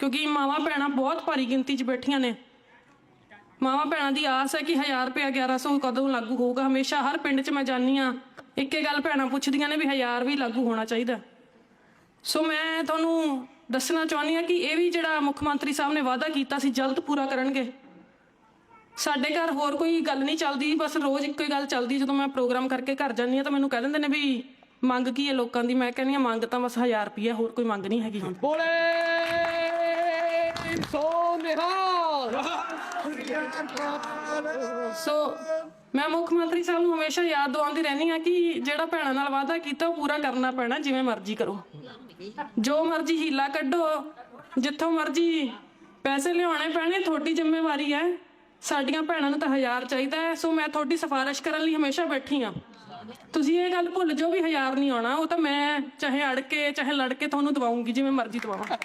ਕਿਉਂਕਿ ਮਾਵਾਂ ਭੈਣਾਂ ਬਹੁਤ ਭਾਰੀ ਗਿਣਤੀ 'ਚ ਬੈਠੀਆਂ ਨੇ। ਮਾਵਾਂ ਭੈਣਾਂ ਦੀ ਆਸ ਹੈ ਕਿ 1000 ਰੁਪਇਆ 1100 ਕਦੋਂ ਲਾਗੂ ਹੋਊਗਾ। ਹਮੇਸ਼ਾ ਹਰ ਪਿੰਡ 'ਚ ਮੈਂ ਜਾਂਦੀ ਆ ਇੱਕੇ ਗੱਲ ਭੈਣਾਂ ਪੁੱਛਦੀਆਂ ਨੇ ਵੀ 1000 ਵੀ ਲਾਗੂ ਹੋਣਾ ਚਾਹੀਦਾ। ਸੋ ਮੈਂ ਤੁਹਾਨੂੰ ਦੱਸਣਾ ਚਾਹੁੰਦੀ ਆ ਕਿ ਇਹ ਵੀ ਜਿਹੜਾ ਮੁੱਖ ਮੰਤਰੀ ਸਾਹਿਬ ਨੇ ਵਾਅਦਾ ਕੀਤਾ ਸੀ, ਜਲਦ ਪੂਰਾ ਕਰਨਗੇ। ਸਾਡੇ ਘਰ ਹੋਰ ਕੋਈ ਗੱਲ ਨਹੀਂ ਚੱਲਦੀ, ਬਸ ਰੋਜ਼ ਇੱਕੋ ਹੀ ਗੱਲ ਚੱਲਦੀ, ਜਦੋਂ ਮੈਂ ਪ੍ਰੋਗਰਾਮ ਕਰਕੇ ਘਰ ਜਾਂਦੀ ਆ ਤਾਂ ਮੈਨੂੰ ਕਹਿ ਦਿੰਦੇ ਨੇ ਵੀ ਮੰਗ ਕੀ ਹੈ ਲੋਕਾਂ ਦੀ? ਮੈਂ ਕਹਿੰਦੀ ਆ ਮੰਗ ਤਾਂ ਬਸ 1000 ਰੁਪਏ ਹੋਰ ਕੋਈ ਮੰਗ ਨਹੀਂ ਹੈਗੀ। ਬੋਲੇ! ਸੋ ਨਿਹਾਲ ਸੋ ਮੈਂ ਮੁੱਖ ਮੰਤਰੀ ਸਾਹਿਬ ਨੂੰ ਹਮੇਸ਼ਾ ਯਾਦ ਦਿਵਾਉਂਦੀ ਰਹਿੰਦੀ ਆ ਕਿ ਜਿਹੜਾ ਭੈਣਾਂ ਨਾਲ ਵਾਅਦਾ ਕੀਤਾ, ਉਹ ਪੂਰਾ ਕਰਨਾ ਪੈਣਾ, ਜਿਵੇਂ ਮਰਜ਼ੀ ਕਰੋ। ਜੋ ਮਰਜ਼ੀ ਹੀਲਾ ਕੱਢੋ, ਜਿੱਥੋਂ ਮਰਜ਼ੀ ਪੈਸੇ ਲਿਆਉਣੇ ਪੈਣੇ, ਤੁਹਾਡੀ ਜ਼ਿੰਮੇਵਾਰੀ ਹੈ। ਸਾਡੀਆਂ ਭੈਣਾਂ ਨੂੰ ਤਾਂ ਹਜ਼ਾਰ ਚਾਹੀਦਾ ਹੈ ਸੋ ਮੈਂ ਤੁਹਾਡੀ ਸਿਫਾਰਿਸ਼ ਕਰਨ ਲਈ ਹਮੇਸ਼ਾ ਬੈਠੀ ਆ ਤੁਸੀਂ ਇਹ ਗੱਲ ਭੁੱਲ ਜਾਓ ਵੀ ਹਜ਼ਾਰ ਨਹੀਂ ਆਉਣਾ, ਉਹ ਤਾਂ ਮੈਂ ਚਾਹੇ ਅੜ ਕੇ ਚਾਹੇ ਲੜ ਕੇ ਤੁਹਾਨੂੰ ਦਵਾਉਂਗੀ, ਜਿਵੇਂ ਮਰਜ਼ੀ ਦਵਾਵਾਂ।